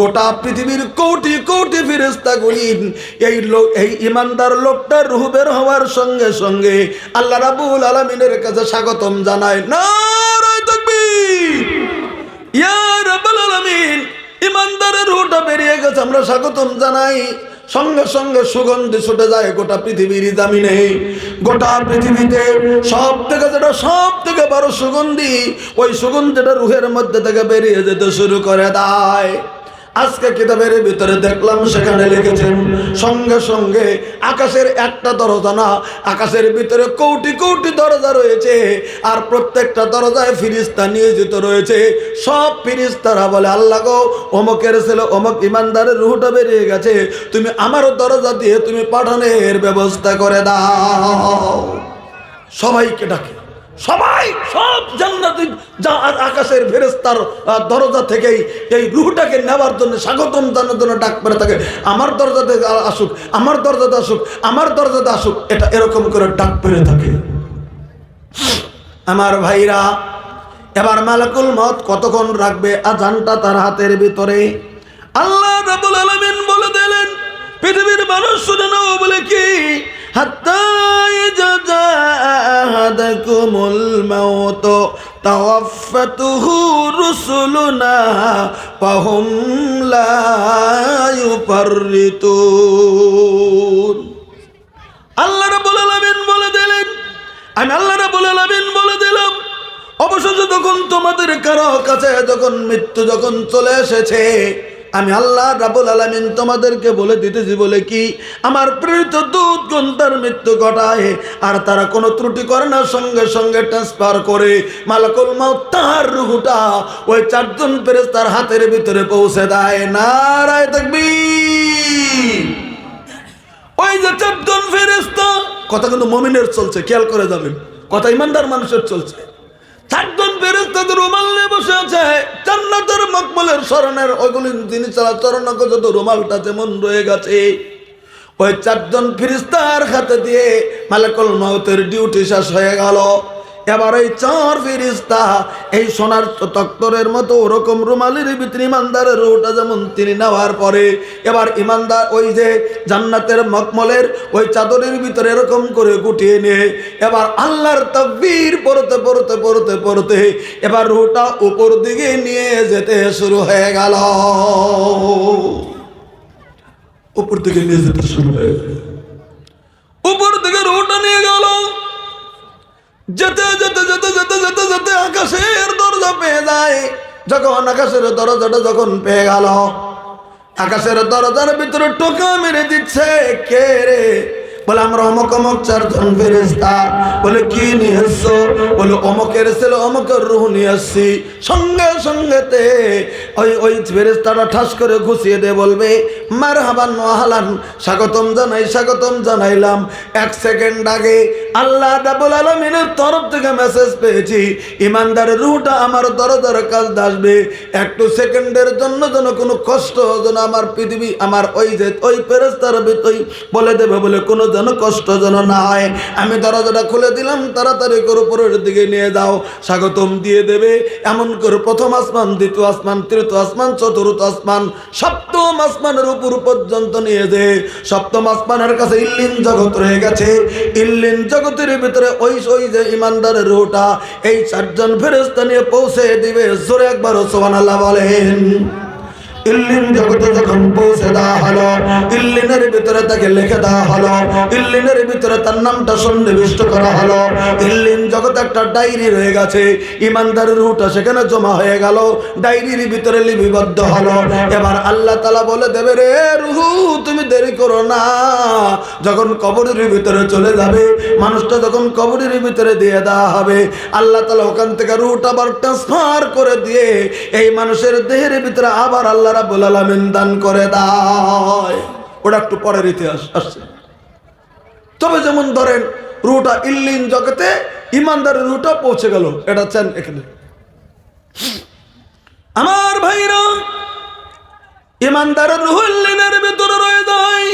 গোটা পৃথিবীর কোটি কোটি ফিরেস্তাগুলি এই লোক এই ইমানদার লোকটার রুহ বের হওয়ার সঙ্গে সঙ্গে আল্লাহ রাবুল আলমিনের কাছে স্বাগতম জানায়। আলামিন, ইমানদারের রুহটা বেরিয়ে গেছে, আমরা স্বাগতম জানাই। সঙ্গে সঙ্গে সুগন্ধি ছুটে যায় গোটা পৃথিবীর জামিনে। গোটা পৃথিবীতে সব থেকে যেটা সব থেকে বড় সুগন্ধি, ওই সুগন্ধিটা রুহের মধ্যে থেকে বেরিয়ে যেতে শুরু করে দেয়। আজকে কিতাবের ভিতরে দেখলাম, সেখানে লিখেছেন, সঙ্গে সঙ্গে আকাশের একটা দরজা না, আকাশের ভিতরে কৌটি কৌটি দরজা রয়েছে, আর প্রত্যেকটা দরজায় ফিরিস্তা নিয়োজিত রয়েছে। সব ফিরিস্তারা বলে, আল্লাহ গো, অমকের ছেলে, অমক ইমানদারের রুহটা বেরিয়ে গেছে, তুমি আমারও দরজা দিয়ে তুমি পাঠানোর ব্যবস্থা করে দাও। সবাইকে ডাকে। সবাই সব জান্নাতি আকাশের ফেরেস্তার দরজা থেকেই এই রুহটাকে নেওয়ার জন্য স্বাগতম জানার জন্য ডাক পেরে থাকে। আমার দরজাতে আসুক, আমার দরজাতে আসুক, আমার দরজাতে আসুক, এটা এরকম করে ডাক পেরে থাকে। আমার ভাইরা, এবার মালাকুল মত কতক্ষণ রাখবে আজানটা তার হাতের ভিতরে? আল্লাহ বলে দিলেন, পৃথিবীর মানুষ শুনে নাও বলে কি? হাত্তা ইজা জাআহাদাকুমুল মাউত তাওয়াফাতুহু রুসুলুনা ফাহুম লা ইউফাররিতুন আল্লাহ রাব্বুল আলামিন বলে দিলেন, আমি আল্লাহ রাব্বুল আলামিন বলে দিলাম, অবশেষে যখন তোমাদের কারও কাছে যখন মৃত্যু যখন চলে এসেছে আমি আল্লাহ রাবুল আলামিন তোমাদেরকে বলে দিতেছি বলে কি, আমার প্রেরিত দূত তার মৃত্যু ঘটায় আর তারা কোনো ত্রুটি করে না, সঙ্গে সঙ্গে ট্রান্সফার করে। মালাকুল মাউত তার রুহুটা ওই চারজন পেরেস তার হাতের ভিতরে পৌঁছে দেয়। নারায় তাকবীর। ওই যে চারজন ফেরেস্তা কথা কিন্তু মমিনের চলছে, খেয়াল করে যাবেন। কথা ইমানদার মানুষের চলছে। চারজন ফেরেস্তাদের রুমাল নিয়ে বসে আছে। জান্নাতের মকমলের স্মরণের ওইগুলি তিনি চালা চরণ যত রুমালটা যেমন রয়ে গেছে। ওই চারজন ফিরিস্তার হাতে দিয়ে মালাকুল মাউতের ডিউটি শেষ হয়ে গেল। এবার ওই চার ফিরিস্তা, এই সোনার তক্তরের মতো ওরকম রুমালির ভিতরে ইমানদারের রুটা যেমন তিনি নেওয়ার পরে, এবার ইমানদার ওই যে জান্নাতের মকমলের ওই চাদরের ভিতরে এরকম করে গুটিয়ে নিয়ে, এবার আল্লাহর তকবীর পড়তে পড়তে পড়তে পড়তে এবার রুটা উপর দিকে নিয়ে যেতে শুরু হয়ে গেল। উপর দিকে নিয়ে যেতে শুরু হয়ে গেল। যেতে যেতে যেতে যেতে যেতে যেতে আকাশের দরজা পেয়ে যায়। যখন আকাশের দরজাটা যখন পেয়ে গেল, আকাশের দরজার ভিতরে টোকা মেরে দিচ্ছে, কে রে? বলে, আমরা অমক অমক চারজন ফেরেস্তা বলে, কি নিয়ে এসছো? বলে, অমকের ছেলে, অমকের রুহ নিয়ে আসছি। সঙ্গে, সঙ্গেতে ওই ওই ফেরেস্তাটা ঠাস করে ঘুষিয়ে দিয়ে বলবে মার হাবান মহালান স্বাগতম জানাই, স্বাগতম জানাইলাম। এক সেকেন্ড আগে আল্লাহ ডাবুল আলমিনের তরফ থেকে মেসেজ পেয়েছি ইমানদারের রুহটা আমার দরজার কাজ আসবে। একটু সেকেন্ডের জন্য যেন কোনো কষ্ট যেন আমার পৃথিবী, আমার ওই যে, ওই ফেরেস্তার ওই বলে দেবে বলে কোনো যেন কষ্ট যেন না হয়। আমি দরজাটা খুলে দিলাম, তাড়াতাড়ি করে উপরের দিকে নিয়ে যাও। স্বাগতম দিয়ে দেবে। এমন করে প্রথম আসমান, দ্বিতীয় আসমান, তৃতীয় আসমান, চতুর্থ আসমান, সপ্তম আসমানের উপর পর্যন্ত নিয়ে যে। সপ্তম আসমানের কাছে ইল্লিন জগৎ রয়ে গেছে। ইল্লিন জগতের ভিতরে ওই ওই যে ইমানদারের রুটা এই চারজন ফেরেস্তা নিয়ে পৌঁছে দিবে। জোরে একবার সোহানাল্লাহ বলেন। ইল্লিন জগতে যখন পৌঁছে দেওয়া হলো, ইল্লিনের ভিতরে তাকে লিখে দেওয়া হলো, ইল্লিনের ভিতরে তার নামটা সন্নিবিষ্ট করা হলো। ইল্লিন জগতে একটা ডায়েরি রয়ে গেছে, ইমানদারের রুটা সেখানে জমা হয়ে গেল, ডায়েরির ভিতরে লিপিবদ্ধ হলো। এবার আল্লাহ তালা বলে দেবে, রে রুহু, তুমি দেরি করো না। যখন কবরের ভিতরে চলে যাবে, মানুষটা যখন কবরের ভিতরে দিয়ে দেওয়া হবে, আল্লাহ তালা ওখান থেকে রুট আবার ট্রান্সফার করে দিয়ে এই মানুষের দেহের ভিতরে আবার আল্লাহ রাবুল আলমিন দান করে ওটা একটু পরের ইতিহাস আসছে। তবে যেমন ধরেন, রুটা ইল্লিন জগতে ইমানদারের রুটা পৌঁছে গেল। এটা চান এখানে। আমার ভাইরা, ইমানদারের রুহ ইল্লিনের ভিতরে রয়ে যায়।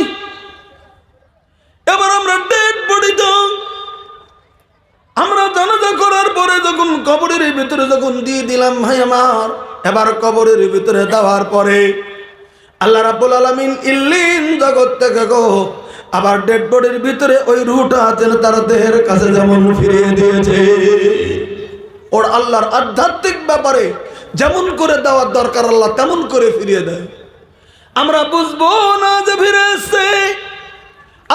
এবার আমরা ডেড বডি আমরা জানাজা করার পরে যখন কবরের ভিতরে যখন দিয়ে দিলাম, ভাই আমার, এবার কবরের ভিতরে দেওয়ার পরে আল্লাহ রাব্বুল আলামিন ইল্লিন জগৎ থেকে গো, আবার ডেড বডির ভিতরে ওই রুটা যেন তার দেহের কাছে যেমন ফিরিয়ে দিয়েছে। ওর আল্লাহর আধ্যাত্মিক ব্যাপারে যেমন করে দেওয়ার দরকার, আল্লাহ তেমন করে ফিরিয়ে দেয়। আমরা বুঝব না যে ফিরে এসছে।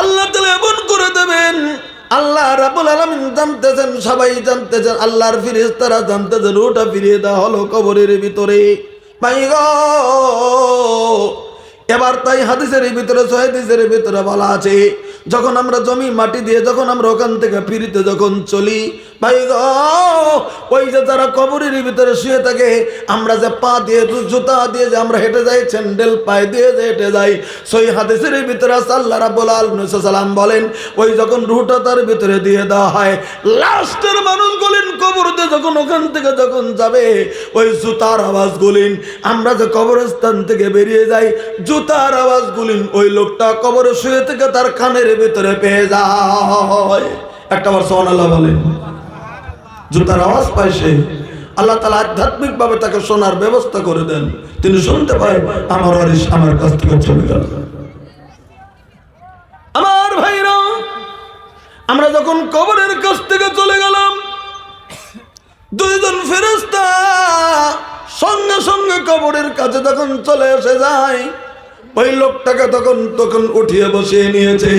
আল্লাহ তাহলে এমন করে দেবেন আল্লাহ রাবুল আলমিন জানতেছেন, সবাই জানতেছেন, আল্লাহর ফিরিস তারা জানতেছেন, ওটা ফিরিয়ে দেওয়া হলো কবরের ভিতরে। ভাই গো, এবার তাই হাদিসের ভিতরে সহেদিসের ভিতরে বলা আছে, যখন আমরা জমি মাটি দিয়ে, যখন আমরা ওখান থেকে ফিরিতে যখন চলি ভাই গো, ওই যে তারা কবরের ভিতরে শুয়ে থাকে, আমরা যে পা দিয়ে জুতা দিয়ে যে আমরা হেঁটে যাই, স্যান্ডেল পায়ে দিয়ে যে হেঁটে যাই, সই হাদিসের ভিতরে আল্লাহ রাব্বুল আলামিন সাল্লাম বলেন, ওই যখন রুহটা তার ভিতরে দিয়ে দেওয়া হয়, লাস্টের মানুষ গলিন কবর দিয়ে যখন ওখান থেকে যখন যাবে, ওই জুতার আওয়াজ গুলিন আমরা যে কবরস্থান থেকে বেরিয়ে যাই, জুতার আওয়াজ গুলিন ওই লোকটা কবরে শুয়ে থেকে তার কানের ভিতরে পেয়ে যায়। একটা বার সোহান বলেন। জুতার আওয়াজ পায় সে। আল্লাহ তালা আধ্যাত্মিক ভাবে তাকে শোনার ব্যবস্থা করে দেন। তিনি শুনতে পায়, আমার ওয়ারিস আমার কাছ থেকে চলে গেল। আমার ভাইরা, আমরা যখন কবরের কাছ থেকে চলে গেলাম, দুইজন ফেরেস্তা সঙ্গে সঙ্গে কবরের কাছে যখন চলে এসে যায়, ওই লোকটাকে তখন তখন উঠিয়ে বসিয়ে নিয়েছে।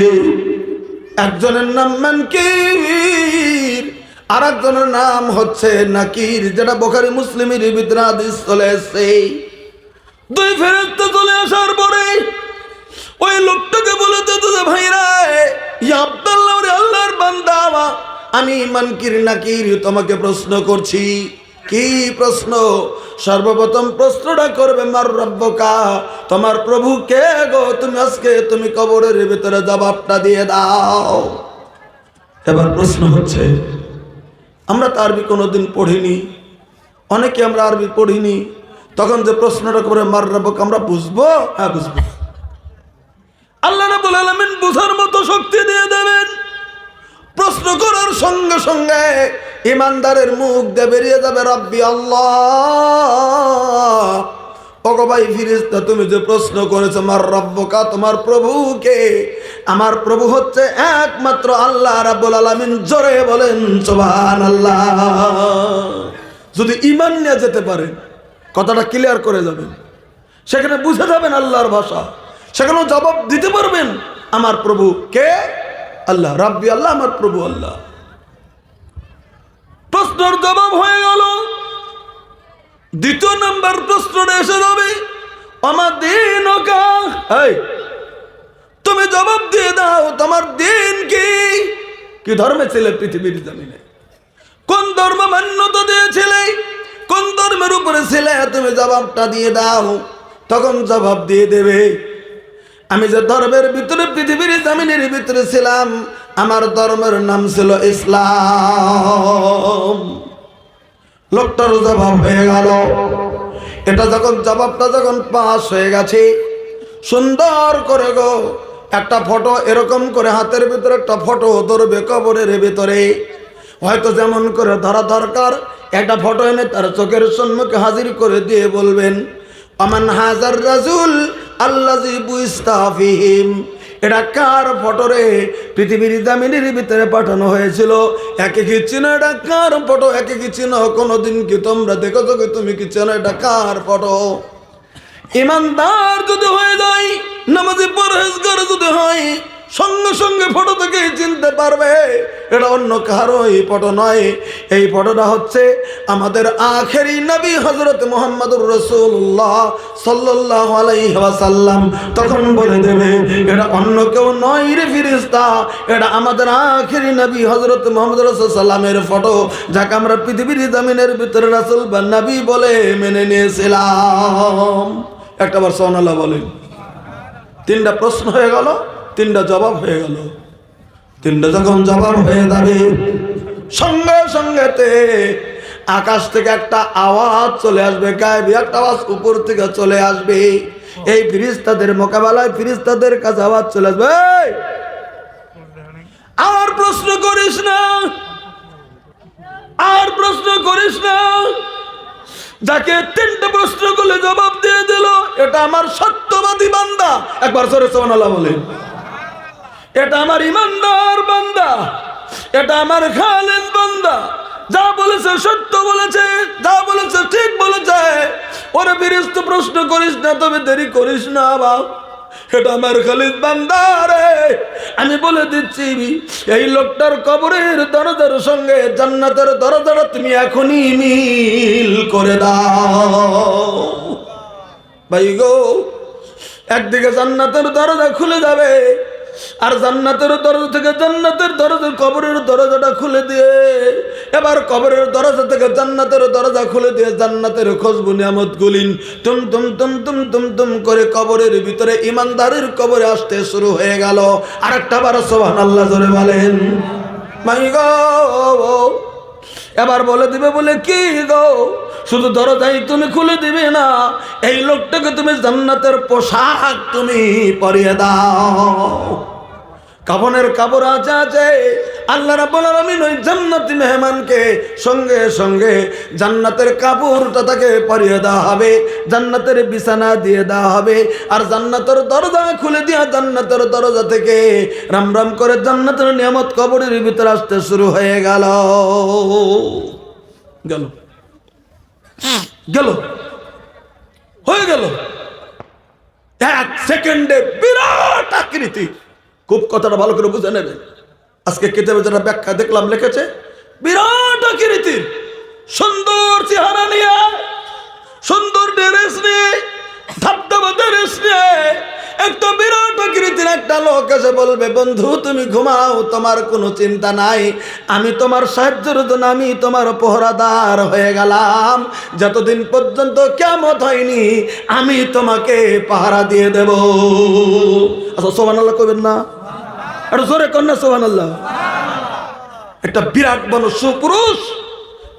একজনের নাম মানকির আর একজনের নাম হচ্ছে নাকির, যেটা বোখারি মুসলিমের ভিতরে চলে এসছে। দুই ফেরত চলে আসার পরে ওই লোকটাকে বলে দিত যে ভাইরা আল্লাহর বান্দা, আমি মানকির নাকির তোমাকে প্রশ্ন করছি। কি প্রশ্ন? সর্বপ্রথম প্রশ্নটা করবে, মার রব্বকা, তোমার প্রভু কে গো? তুমি আজকে, তুমি কবরের ভিতরে জবাবটা দিয়ে দাও। এবার প্রশ্ন হচ্ছে আমরা তো আরবি কোনো দিন পড়িনি। অনেকে আমরা আরবি পড়িনি। তখন যে প্রশ্নটা করে, মার রাবক আমরা বুঝব? হ্যাঁ বুঝব। আল্লাহ রাবুল আলমিন বুঝার মতো শক্তি দিয়ে দেবেন। প্রশ্ন করার সঙ্গে সঙ্গে ইমানদারের মুখ দিয়ে বেরিয়ে যাবে, রব্বি আল্লাহ ওগো ভাই ফিরিস্তা, তুমি যে প্রশ্ন করেছ আমার রব্বকা, তোমার প্রভুকে? আমার প্রভু হচ্ছে একমাত্র আল্লাহ, রাব্বুল আলামিন। জোরে বলেন সুবহান আল্লাহ যদি ইমান নিয়ে যেতে পারেন কথাটা ক্লিয়ার করে যাবেন। সেখানে বুঝে যাবেন আল্লাহর ভাষা। সেখানেও জবাব দিতে পারবেন, আমার প্রভু কে? আল্লাহ, রাব্বি আল্লাহ, আমার প্রভু আল্লাহ। প্রশ্নের জবাব হয়ে গেল। দ্বিতীয় নাম্বার প্রশ্নটা এসে যাবে, আমার দিন তুমি জবাব দিয়ে দাও, তোমার দিন কি? কি ধর্মে ছেলে পৃথিবীর জমিনে? কোন ধর্ম মান্যতা দিয়েছিলে? কোন ধর্মের উপরে ছিলে? তুমি জবাবটা দিয়ে দাও, তখন জবাব দিয়ে দেবে, আমি যে ধর্মের ভিতরে, পৃথিবীর জামিনের ভিতরে ছিলাম, আমার ধর্মের নাম ছিল ইসলাম। লোকটার জবাব হয়ে গেল। এটা যখন জবাবটা যখন পাস হয়ে গেছে, সুন্দর করে গো, একটা ফটো এরকম করে হাতের ভিতরে একটা ফটো ধরবে কবরের ভিতরে। হয়তো যেমন করে ধরা দরকার, একটা ফটো এনে তার চোখের সম্মুখে হাজির করে দিয়ে বলবেন আমান হাজার রাজুল বুইস্তাফিহিম এটা কার ফটোরে? পৃথিবীর দামিনীর ভিতরে পাঠানো হয়েছিল। একে কি চিনো, এটা কার ফটো? একে কি চিনো, কোনোদিন কি তোমরা দেখো তো তুমি কি চেনো, এটা কার ফটো? ইমানদার যদি হয়ে যায়, নামাজি পরহেজগার যদি হয় সঙ্গে সঙ্গে ফটো থেকে চিনতে পারবে, এটা অন্য কারও এই ফটো নয়। এই ফটোটা হচ্ছে আমাদের আখেরি নবী হজরত মোহাম্মদুর রসুল্লাহ সাল্লাহ আলাইসাল্লাম তখন বলে দেবে, এটা অন্য কেউ নয় রে ফিরিস্তা এটা আমাদের আখেরি নবী হজরত মোহাম্মদ রসুল্লামের ফটো, যাকে আমরা পৃথিবীর জমিনের ভিতরে রাসুল বা নবী বলে মেনে নিয়েছিলাম। একটা বার সোনাল্লাহ বলেন। তিনটা প্রশ্ন হয়ে গেল। তিনটা জবাব হয়ে গেল। তিনটা যখন জবাব হয়ে যাবে, সঙ্গে সঙ্গেতে আকাশ থেকে একটা আওয়াজ চলে আসবে, গায়েবী একটা আওয়াজ উপর থেকে চলে আসবে। এই ফিরিস্তাদের মোকাবেলায় ফিরিস্তাদের কাছে আওয়াজ চলে আসবে আর প্রশ্ন করিস না, আর প্রশ্ন করিস না। যাকে তিনটে প্রশ্ন করলে জবাব দিয়ে দিল, এটা আমার সত্যবাদী বান্দা। একবার সরে সোহানাল্লাহ বলেন। এটা আমার ইমানদার বান্দা। এটা আমার খালেদ বান্দা। যা বলেছে সত্য বলেছে, যা বলেছে ঠিক বলেছে। ওরে বিরিস্ত প্রশ্ন করিস না, তবে দেরি করিস না বাপ এটা আমার খালিদ বান্দা রে। আমি বলে দিচ্ছি, এই লোকটার কবরের দরজার সঙ্গে জান্নাতের দরজাটা তুমি এখনই মিল করে দাও। ভাই গো, একদিকে জান্নাতের দরজা খুলে যাবে আর জান্নাতের দরজা থেকে জান্নাতের দরজা কবরের দরজাটা খুলে দিয়ে, এবার কবরের দরজা থেকে জান্নাতের দরজা খুলে দিয়ে জান্নাতের খুশবু নিয়ামত গুলিন তুম তুম তুম তুম তুম তুম করে কবরের ভিতরে ইমানদারের কবরে আসতে শুরু হয়ে গেল। আর একটা বার সোহান আল্লাহ ধরে বলেন। মাই গো, এবার বলে দিবে বলে কি গো? শুধু দরজাই তুমি খুলে দিবে না, এই লোকটাকে তুমি জান্নাতের পোশাক তুমি পরিয়ে দাও। কাবনের কাপড় আছে আছে। আল্লাহ রাব্বুল আলামিন ওই জান্নাতি মেহমানকে সঙ্গে সঙ্গে জান্নাতের কাপড়টা তাকে পরিয়ে দেওয়া হবে, জান্নাতের বিছানা দিয়ে দেওয়া হবে, আর জান্নাতের দরজা খুলে দিয়া জান্নাতের দরজা থেকে রাম রাম করে জান্নাতের নিয়ামত কবরের ভিতরে আসতে শুরু হয়ে গেল। গেল। গেল। হয়ে গেল। এক সেকেন্ডে বিরাট আকৃতি। খুব কথাটা ভালো করে বুঝে নেবে। আজকে কেতাবে যারা ব্যাখ্যা দেখলাম, লিখেছে, বিরাট আকৃতির। সুন্দর চেহারা নিয়ে, সুন্দর ড্রেস নিয়ে নিয়ে একটা বিরাট আকৃতির একটা লোক এসে বলবে, বন্ধু, তুমি ঘুমাও, তোমার কোনো চিন্তা নাই। আমি তোমার সাহায্যের জন্য, আমি তোমার পহরাদার হয়ে গেলাম। যতদিন পর্যন্ত কেমত হয়নি, আমি তোমাকে পাহারা দিয়ে দেব। আচ্ছা সোমান আল্লাহ কবেন না? একটু জোরে কন্যা সোহান একটা বিরাট বড় সুপুরুষ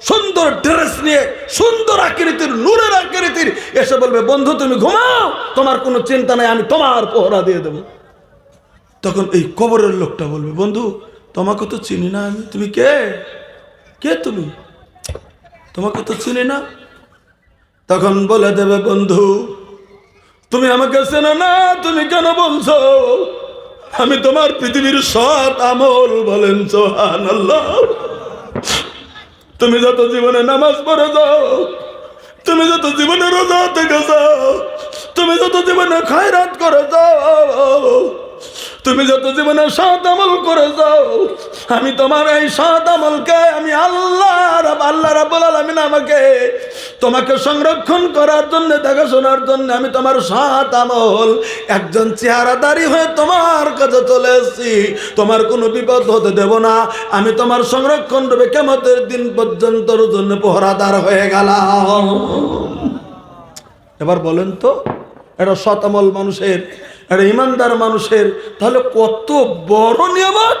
সুন্দর ড্রেস নিয়ে, সুন্দর আকৃতির, নূরের আকৃতির, এসে বলবে, বন্ধু, তুমি ঘুমাও, তোমার কোনো চিন্তা নাই, আমি তোমার পহরা দিয়ে দেব। তখন এই কবরের লোকটা বলবে, বন্ধু, তোমাকে তো চিনি না আমি, তুমি কে? কে তুমি? তোমাকে তো চিনি না? তখন বলে দেবে, বন্ধু, তুমি আমাকে চেনো না, তুমি কেন বলছো? আমি তোমার পৃথিবীর সৎ আমল বলেন সোহান আল্লাহ তুমি যত জীবনে নামাজ পড়ে যাও, তুমি যত জীবনে রোজা থেকে যাও, তুমি যত জীবনে খায়রাত করে যাও, তুমি যত জীবনে সৎ আমল করে যাও, আমি তোমার এই সৎ আমলকে আমি আল্লাহ আল্লাহ রাবুল আলমিন আমাকে তোমাকে সংরক্ষণ করার জন্য, দেখাশোনার জন্য আমি তোমার সাত আমল। একজন চেহারাদারি হয়ে তোমার কাছে চলে এসেছি। তোমার কোনো বিপদ হতে দেব না। আমি তোমার সংরক্ষণ রূপে কেমতের দিন পর্যন্ত জন্য পহরাদার হয়ে গেলাম। এবার বলেন তো, এটা সতামল মানুষের, এটা ইমানদার মানুষের, তাহলে কত বড় নিয়ামত?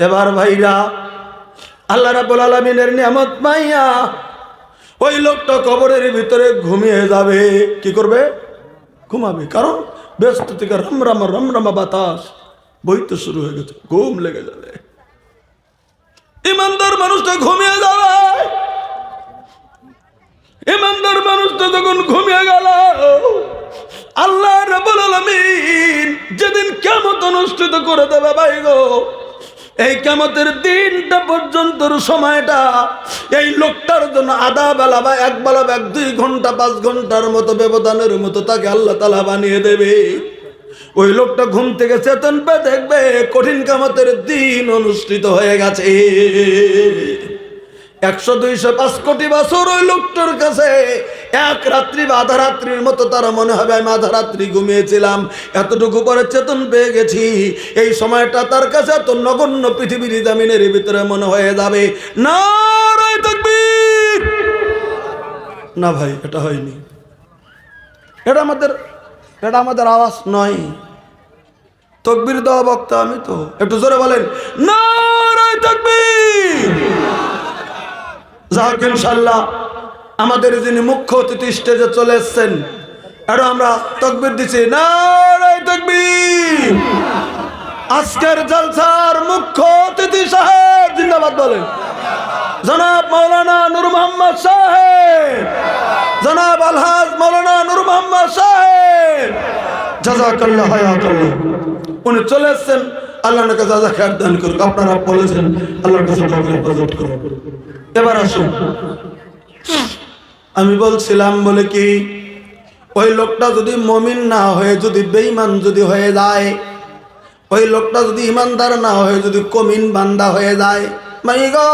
এবার ভাইরা আল্লাহ রাবুল আলমিনের নিয়ামত মাইয়া ওই লোকটা কবরের ভিতরে ঘুমিয়ে যাবে। কি করবে? ঘুমাবে। কারণ ব্যস্ত থেকে রমরামা রমরামা বাতাস বইতে শুরু হয়ে গেছে, ঘুম লেগে যাবে। ইমানদার মানুষটা ঘুমিয়ে যাবে। ইমানদার মানুষটা যখন ঘুমিয়ে গেল, আল্লাহ রাব্বুল আলামিন যেদিন কেমত অনুষ্ঠিত করে দেবে ভাই গো এই কেমতের দিনটা পর্যন্ত সময়টা এই লোকটার জন্য আধা বেলা বা এক বেলা বা এক দুই ঘণ্টা, পাঁচ ঘণ্টার মতো ব্যবধানের মতো তাকে আল্লাহ তালা বানিয়ে দেবে। ওই লোকটা ঘুম থেকে চেতন পেয়ে দেখবে কঠিন কামতের দিন অনুষ্ঠিত হয়ে গেছে। একশো দুইশো পাঁচ কোটি বছর ওই লোকটার কাছে। এক রাত্রি বা আধা রাত্রির মতো তারা মনে হবে, আমি আধা রাত্রি ঘুমিয়েছিলাম। এতটুকু পরে চেতন পেয়ে গেছি। এই সময়টা তার কাছে এত নগণ্য পৃথিবীর জামিনের ভিতরে মনে হয়ে যাবে। না না ভাই, এটা হয়নি। এটা আমাদের এটা আমাদের আওয়াজ নয়। তকবির দেওয়া বক্তা আমি তো। একটু জোরে বলেন, না তকবির যাক ইনশাল্লাহ আমাদের যিনি মুখ্য অতিথি স্টেজে চলে এসছেন এটা আমরা তকবির নারায় তকবির। আজকের জলসার মুখ্য অতিথি সাহেব, জিন্দাবাদ বলেন। জনাব মৌলানা নূর মোহাম্মদ সাহেব। জনাব আলহাজ মৌলানা নূর মোহাম্মদ সাহেব। জাজাকাল্লাহ হায়াকাল্লাহ। উনি চলে এসেছেন। আল্লাহর কাছে জাজা খেয়ার দান করুক, আপনারা বলেছেন, আল্লাহর কাছে করুন এবার আসুন। আমি বলছিলাম, বলে কি, ওই লোকটা যদি মমিন না হয়ে, যদি বেঈমান যদি হয়ে যায়, ওই লোকটা যদি ইমানদার না হয়ে, যদি কমিন বান্দা হয়ে যায়, মাই গো,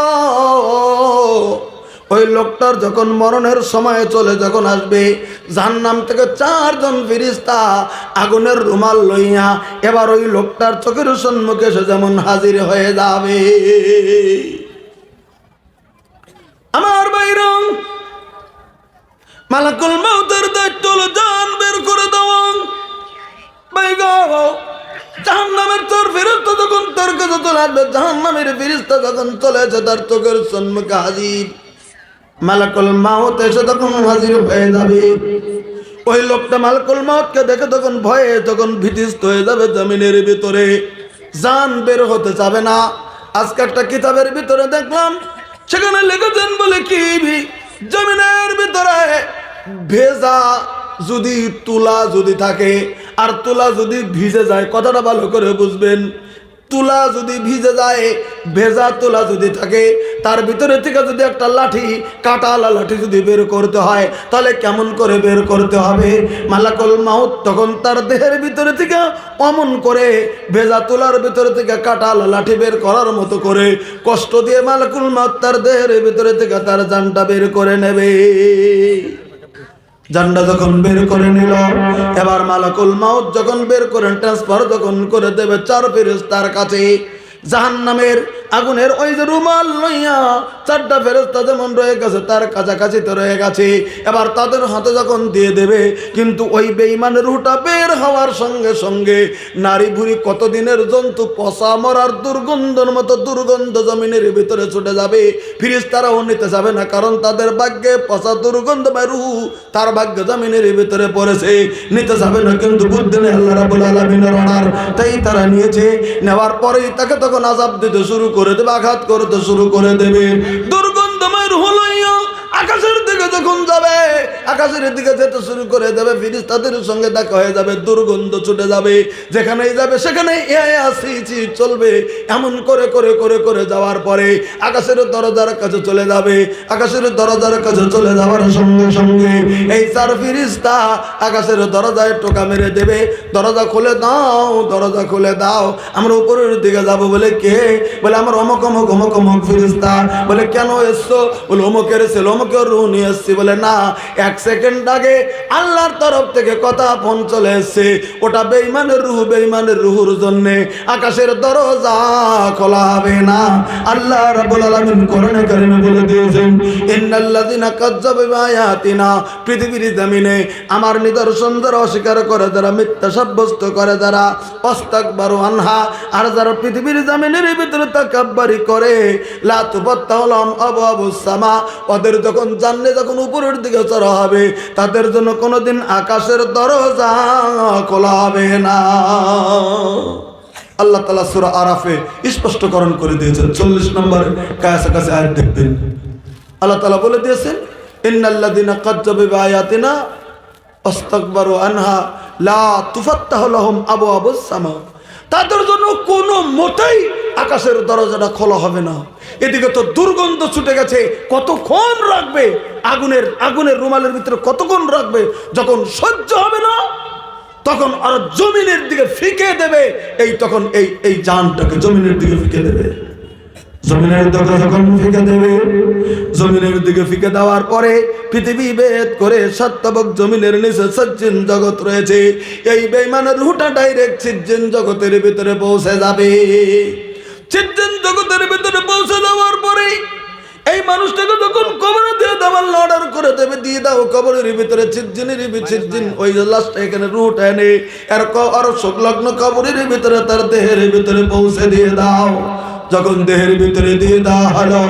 ওই লোকটার যখন মরণের সময় চলে যখন আসবে জাহান্নাম থেকে চারজন ফিরিস্তা আগুনের রুমাল লইয়া, এবার ওই লোকটার চোখের সম্মুখে সে যেমন হাজির হয়ে যাবে। আমার বাইরং। মালাকুল মাউতের দায়িত্ব হলো জান বের করে দেওয়া তোর যখন তোর কাছে চলে আসবে ফেরিস্তা যখন চলে আসে, তার চোখের সম্মুখে হাজির। মালাকুল মাউত এসে তখন হাজির হয়ে যাবে। ওই লোকটা মালাকুল মাউতকে দেখে তখন ভয়ে, তখন ভীতিস্ত হয়ে যাবে জমিনের ভিতরে। জান বের হতে যাবে না। আজকে একটা কিতাবের ভিতরে দেখলাম সেখানে লিখেছেন বলে কি জমিনের ভিতরে ভেজা যদি তুলা যদি থাকে, আর তুলা যদি ভিজে যায়, কথাটা ভালো করে বুঝবেন। তুলা যদি ভিজে যায়, ভেজা তুলা যদি থাকে, তার ভিতরে থেকে যদি একটা লাঠি, কাটালা লাঠি যদি বের করতে হয়, তাহলে কেমন করে বের করতে হবে? মালাকল মাউত তখন তার দেহের ভিতরে থেকে অমন করে ভেজা তুলার ভিতরে থেকে কাটালা লাঠি বের করার মতো করে কষ্ট দিয়ে মালাকুল মাউত তার দেহের ভিতরে থেকে তার জানটা বের করে নেবে। জান্ডা যখন বের করে নিল, এবার মালাকুল মাউত যখন বের করেন ট্রান্সফার যখন করে দেবে চার ফেরেস তার কাছে। জাহান নামের আগুনের ওই যে রুমাল লইয়া চারটা ফেরস্তা যেমন রয়ে গেছে, তার কাছাকাছি তো রয়ে গেছে। এবার তাদের হাতে যখন দিয়ে দেবে, কিন্তু ওই বেইমানের রুটা বের হওয়ার সঙ্গে সঙ্গে নারী ভুরি কতদিনের জন্তু, পচা মরার দুর্গন্ধর মতো দুর্গন্ধ জমিনের ভিতরে ছুটে যাবে। ফিরিস তারাও নিতে যাবে না, কারণ তাদের ভাগ্যে পচা দুর্গন্ধ বা রুহু তার ভাগ্য জমিনের ভিতরে পড়েছে। নিতে যাবে না, কিন্তু বুদ্ধি নেই, আল্লাহ রাবুল আলমিনের অর্ডার। তাই তারা নিয়েছে, নেওয়ার পরেই তাকে তখন আজাব দিতে শুরু করে দেবে আঘাত করতে শুরু করে দেবে। দুর্গন্ধময় রুহ আকাশের দিকে যখন যাবে আকাশের দিকে যেতে শুরু করে দেবে ফিরিস তাদের সঙ্গে দেখা হয়ে যাবে, দুর্গন্ধ ছুটে যাবে, যেখানেই যাবে সেখানে আসি চলবে। এমন করে করে করে করে যাওয়ার পরে আকাশের দরজার কাছে চলে যাবে। আকাশের দরজার কাছে চলে যাওয়ার সঙ্গে সঙ্গে এই চার ফিরিস্তা আকাশের দরজায় টোকা মেরে দেবে। দরজা খুলে দাও, দরজা খুলে দাও। আমরা উপরের দিকে যাব বলে কে? বলে আমার অমক অমক অমক অমক ফিরিস্তা। বলে, কেন এসছো? বলে, অমকের ছেলে, অমকের রু নিয়ে এসছি। বলে, না, এক সেকেন্ড আগে আল্লাহর তরফ থেকে কথা ফোন চলে এসছে। ওটা বেইমানের রুহ বেইমানের রুহুর জন্যে। আকাশের দরজা খোলা হবে না। আল্লাহ রাব্বুল আলামিন কোরআনে কারিমে বলে দিয়েছেন, ইন্নাল্লাযিনা কাযযাবু বিআয়াতিনা পৃথিবীর জমিনে আমার নিদর্শন যারা অস্বীকার করে যারা মিথ্যা সাব্যস্ত করে, যারা অস্তাকবারু আনহা, আর যারা পৃথিবীর জমিনের ভিতরে তাকাব্বারি করে, লা তুবাত্তালাম আবওয়াবুস সামা ওদের যখন জানলে যখন উপরের দিকে চড়া হবে, তাদের জন্য কোনোদিন আকাশের দরজা খোলা হবে না। আল্লাহ তালা সুরা আরাফে স্পষ্টকরণ করে দিয়েছেন, চল্লিশ নম্বর কাছে আয়াত দেখবেন আল্লাহ তালা বলে দিয়েছেন তাদের জন্য কোনো মতেই আকাশের দরজাটা খোলা হবে না। এদিকে তো দুর্গন্ধ ছুটে গেছে কতক্ষণ রাখবে? আগুনের আগুনের রুমালের ভিতরে কতক্ষণ রাখবে? যখন সহ্য হবে না, তখন আর জমিনের দিকে ফিকে দেবে। এই তখন এই এই জানটাকে জমিনের দিকে ফিকে দেবে। জমিনের ফিকে দেবে, জমিনের দিকে ফিকে দেওয়ার পরে পৃথিবী ভেদ করে জমিনের নিচে জগৎ রয়েছে। এই রুটা ডাইরেক্ট জগতের ভিতরে পৌঁছে যাবে। সিজ্জিন জগতের ভিতরে পৌঁছে দেওয়ার পরে এই মানুষটাকে তখন কবরে দিয়ে দেওয়ার অর্ডার করে দেবে দিয়ে দাও কবরের ভিতরে চিরজিনের চিজ্জিন ওই যে লাস্টটা এখানে রুট এনে এর আর সংলগ্ন কবরের ভিতরে তার দেহের ভিতরে পৌঁছে দিয়ে দাও। যখন দেহের ভিতরে দিয়ে দেওয়া হলো,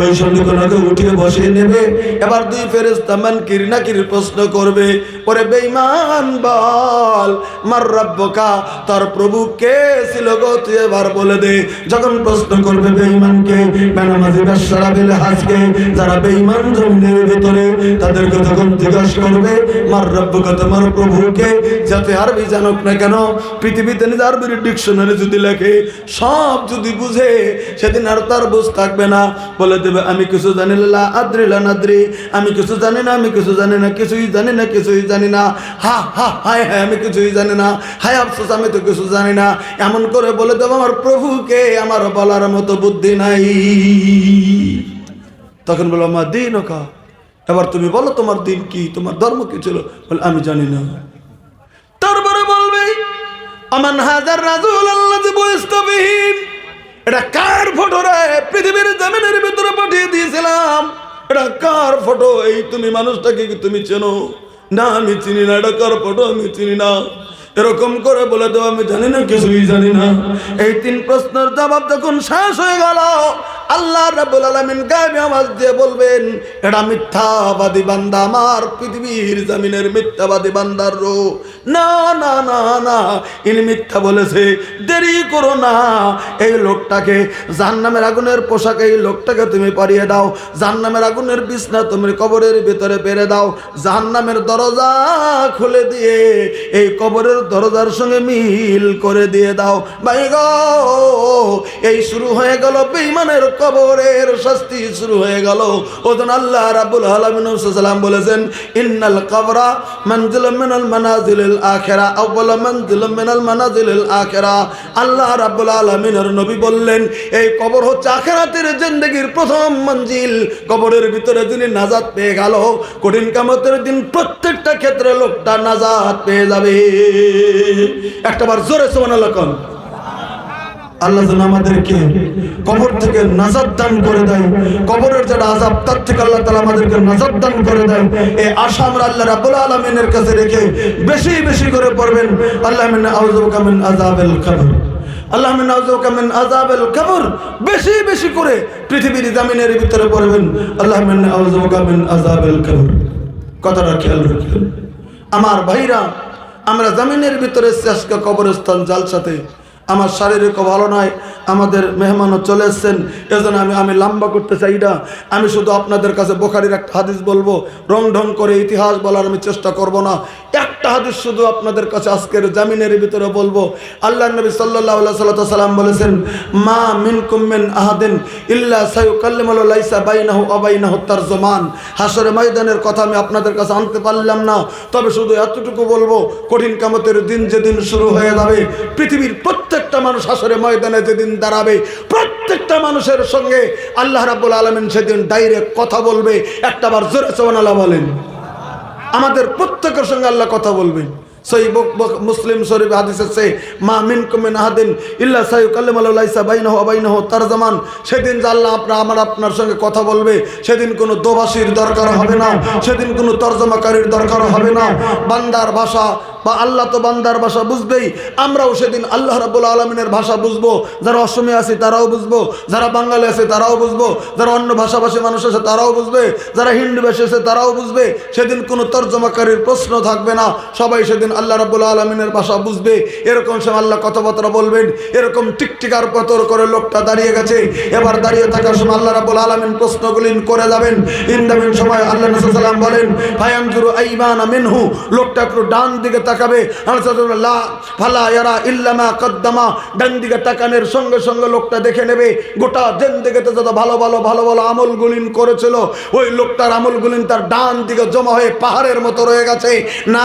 ওই শনিকোনাকে উঠিয়ে বসিয়ে নেবে। এবার দুই ফেরেস্তা মানকির নাকির প্রশ্ন করবে, ওরে বেঈমান বল, মার রব্বকা, তার প্রভু কে ছিল গো? তুই এবার বলে দে। যখন প্রশ্ন করবে বেঈমানকে, বেনামাজি বেশরা বিল হাজকে যারা বেঈমান জমিনের ভিতরে, তাদেরকে তখন জিজ্ঞাসা করবে, মার রব্বকা, তোমার প্রভুকে যাতে আরবি জানুক না কেন, পৃথিবীতে নিজে আরবির ডিকশনারি যদি লেখে, সব যদি বুঝে সেদিন আর তার বুঝ থাকবে না। বলে দেবে, আমি কিছু জানি লা আদ্রি, লা নাদ্রি। আমি কিছু জানি না, আমি কিছু জানি না, কিছুই জানি না, কিছুই জানি না। হা হা, হায় হায়, আমি কিছুই জানি না। হায়, আফসোস, আমি তো কিছু জানি না। এমন করে বলে দেবো, আমার প্রভুকে আমার বলার মতো বুদ্ধি নাই। তখন বলো, আমার দিন ওকা। এবার তুমি বলো, তোমার দিন কি? তোমার ধর্ম কি ছিল? বলে, আমি জানি না। তারপরে বলবে, আমান হাজার রাজুল আল্লাহ বয়স্তবিহীন এটা কার ফটো রে? পৃথিবীর জমিনের ভিতরে পাঠিয়ে দিয়েছিলাম। এটা কার ফটো এই তুমি মানুষটাকে কি তুমি চেনো? না, আমি চিনি না। এটা কার ফটো আমি চিনি না। এরকম করে বলে দেবো আমি জানি না, কিছুই জানি না। এই তিন প্রশ্নের জবাব যখন শেষ হয়ে গেল, আল্লাহ রাব্বুল আলামিন গায়েবে আওয়াজ দিয়ে বলবেন এটা মিথ্যাবাদী বান্দা, আমার পৃথিবীর জমিনের মিথ্যাবাদী বান্দার রো না না না না, ইনি মিথ্যা বলেছে, দেরি করো না। এই লোকটাকে জাহান্নামের আগুনের পোশাক, এই লোকটাকে তুমি পরিয়ে দাও। জাহান্নামের আগুনের বিছনা তুমি কবরের ভিতরে পেরে দাও। জাহান্নামের দরজা খুলে দিয়ে এই কবরের দরজার সঙ্গে মিল করে দিয়ে দাও। ভাই এই শুরু হয়ে গেল, বেঈমানের কবরের শাস্তি শুরু হয়ে গেল। ওজন আল্লাহ রাব্বুল আলামিন সাল্লাম বলেছেন, ইন্নাল কবরা মানজিল মিনাল মানাজিলিল আখিরা আউয়াল মানজিল মিনাল মানাজিলিল আখিরা। আল্লাহ রাব্বুল আলামিনের নবী বললেন, এই কবর হচ্ছে আখিরাতের জিন্দেগির প্রথম মঞ্জিল। কবরের ভিতরে যিনি নাজাত পেয়ে গেল, কঠিন কামতের দিন প্রত্যেকটা ক্ষেত্রে লোকটা নাজাত পেয়ে যাবে। একটাবার জোরে সোমানা কন। আল্লাহ যেন আমাদেরকে কবর থেকে নাজাদ দান করে দেয়। কবরের যেটা আজাব তার থেকে আল্লাহ তালা আমাদেরকে নাজাদ দান করে দেয়। এই আশা আমরা আল্লাহ রাবুল আলমিনের কাছে রেখে বেশি বেশি করে পড়বেন। আল্লাহ মিন আউযুবিকা মিন আযাবিল কবর। আল্লাহ মিন আউযুবিকা মিন আযাবিল কবর। বেশি বেশি করে পৃথিবীর জামিনের ভিতরে পড়বেন। আল্লাহ মিন আউযুবিকা মিন আযাবিল কবর। কথাটা খেয়াল রাখবেন। আমার ভাইরা আমরা জামিনের ভিতরে শেষকে কবরস্থান জালসাতে আমার শারীরিক ভালো নয়, আমাদের মেহমানও চলে এসছেন, এজন্য আমি আমি লম্বা করতে চাই না। আমি শুধু আপনাদের কাছে বোখারির একটা হাদিস বলব রং ঢং করে ইতিহাস বলার আমি চেষ্টা করব না। একটা হাদিস শুধু আপনাদের কাছে আজকের জামিনের ভিতরে বলব। আল্লাহ নবী সাল্লাহ সাল্লাম বলেছেন, মা মিন কুম্মেন আহাদিন ইল্লা সাইকাল্লিমাল লাইসা বাইনাহু অবাইনাহু তার জমান হাসরে ময়দানের কথা আমি আপনাদের কাছে আনতে পারলাম না। তবে শুধু এতটুকু বলব, কঠিন কামতের দিন যেদিন শুরু হয়ে যাবে, পৃথিবীর প্রত্যেকটা মানুষ হাসরে ময়দানে যেদিন দাঁড়াবে, প্রত্যেকটা মানুষের সঙ্গে আল্লাহ রাব্বুল আলমিন সেদিন ডাইরেক্ট কথা বলবে। একটাবার জোরে সোহান আল্লাহ বলেন। আমাদের প্রত্যেকের সঙ্গে আল্লাহ কথা বলবেন। সই মুসলিম শরীফ হাদিস আছে, মা মিন কুমিন আহাদিন ইল্লা সাইয়ু কাল্লিম আল্লাহ বাইনাহু বাইনাহু তার জামান সেদিন আল্লাহ আপনার আমার আপনার সঙ্গে কথা বলবে, সেদিন কোনো দোভাষীর দরকার হবে না, সেদিন কোনো তর্জমাকারীর দরকার হবে না। বান্দার ভাষা বা আল্লাহ তো বান্দার ভাষা বুঝবেই। আমরাও সেদিন আল্লাহ রাবুল আলমিনের ভাষা বুঝব। যারা অসমে আছে তারাও বুঝব। যারা বাঙালি আছে তারাও বুঝব। যারা অন্য ভাষাভাষী মানুষ আছে তারাও বুঝবে। যারা হিন্দু ভাষী আছে তারাও বুঝবে। সেদিন কোনো তর্জমাকারীর প্রশ্ন থাকবে না। সবাই সেদিন আল্লাহ রাবুল আলমিনের ভাষা বুঝবে। এরকম সে আল্লাহ কথাবার্তা বলবেন। এরকম টিকটিকার পতর করে লোকটা দাঁড়িয়ে গেছে। এবার দাঁড়িয়ে থাকার সময় আল্লাহ রাবুল আলমিন প্রশ্নগুলি করে যাবেন। ইন্দামিন সময় আল্লাহ সাল্লাম বলেন ফায়ামজুরু আইমান মিনহু। লোকটা একটু ডান দিকে তাকাবে। ফালা ইয়ারা ইল্লামা কদ্দামা। ডান দিকে তাকানের সঙ্গে সঙ্গে লোকটা দেখে নেবে, গোটা দিকে যত ভালো ভালো ভালো ভালো আমলগুলিন করেছিল, ওই লোকটার আমলগুলিন তার ডান দিকে জমা হয়ে পাহাড়ের মতো রয়ে গেছে। না